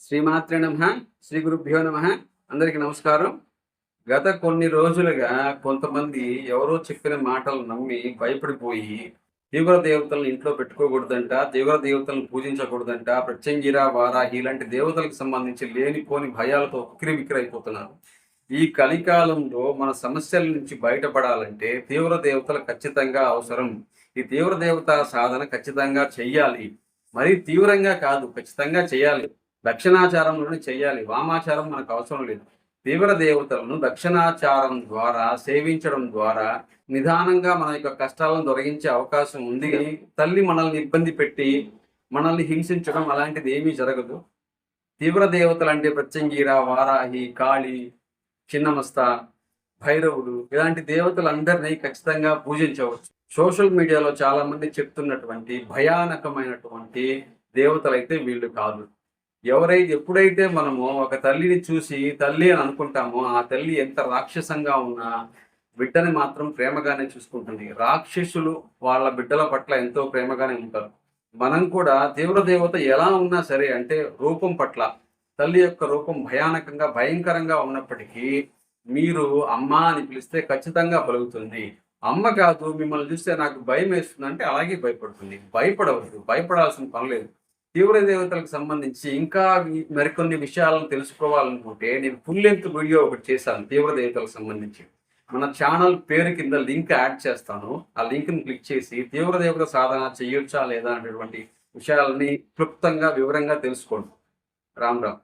శ్రీమాత్రే నమ శ్రీ గురుభ్యో నమ. అందరికీ నమస్కారం. గత కొన్ని రోజులుగా కొంతమంది ఎవరో చెప్పిన మాటలు నమ్మి భయపడిపోయి తీవ్ర దేవతలను ఇంట్లో పెట్టుకోకూడదంట తీవ్ర దేవతలను పూజించకూడదంట ప్రత్యంగిర వారాహి ఇలాంటి దేవతలకు సంబంధించి లేనిపోని భయాలతో ఉక్కిరిబిక్కిరైపోతున్నారు. ఈ కలికాలంలో మన సమస్యల నుంచి బయటపడాలంటే తీవ్ర దేవతలు ఖచ్చితంగా అవసరం. ఈ తీవ్ర దేవత సాధన ఖచ్చితంగా చెయ్యాలి. మరీ తీవ్రంగా కాదు ఖచ్చితంగా చేయాలి దక్షిణాచారంలోనే చేయాలి. వామాచారం మనకు అవసరం లేదు. తీవ్ర దేవతలను దక్షిణాచారం ద్వారా సేవించడం ద్వారా నిదానంగా మన యొక్క కష్టాలను తొలగించే అవకాశం ఉంది. తల్లి మనల్ని ఇబ్బంది పెట్టి మనల్ని హింసించడం అలాంటిది ఏమీ జరగదు. తీవ్ర దేవతలు అంటే ప్రత్యంగిర వారాహి కాళి చిన్నమస్త భైరవుడు ఇలాంటి దేవతలందరినీ ఖచ్చితంగా పూజించవచ్చు. సోషల్ మీడియాలో చాలా మంది చెప్తున్నటువంటి భయానకమైనటువంటి దేవతలైతే వీళ్ళు కాదు. ఎవరైతే ఎప్పుడైతే మనము ఒక తల్లిని చూసి తల్లి అని అనుకుంటామో ఆ తల్లి ఎంత రాక్షసంగా ఉన్నా బిడ్డని మాత్రం ప్రేమగానే చూసుకుంటుంది. రాక్షసులు వాళ్ళ బిడ్డల పట్ల ఎంతో ప్రేమగానే ఉంటారు. మనం కూడా తీవ్ర దేవత ఎలా ఉన్నా సరే అంటే రూపం పట్ల తల్లి యొక్క రూపం భయానకంగా భయంకరంగా ఉన్నప్పటికీ మీరు అమ్మ అని పిలిస్తే ఖచ్చితంగా పలుకుతుంది. అమ్మ కాదు మిమ్మల్ని చూస్తే నాకు భయం వేస్తుంది అంటే అలాగే భయపడుతుంది. భయపడవద్దు భయపడాల్సిన పని లేదు. తీవ్ర దేవతలకు సంబంధించి ఇంకా మరికొన్ని విషయాలను తెలుసుకోవాలనుకుంటే నేను ఫుల్ లెంత్ వీడియో ఒకటి చేశాను తీవ్ర దేవతలకు సంబంధించి. మన ఛానల్ పేరు కింద లింక్ యాడ్ చేస్తాను. ఆ లింక్ని క్లిక్ చేసి తీవ్ర దేవత సాధన చేయొచ్చా లేదా అనేటువంటి విషయాలని క్లుప్తంగా వివరంగా తెలుసుకోండి. రామ్ రామ్.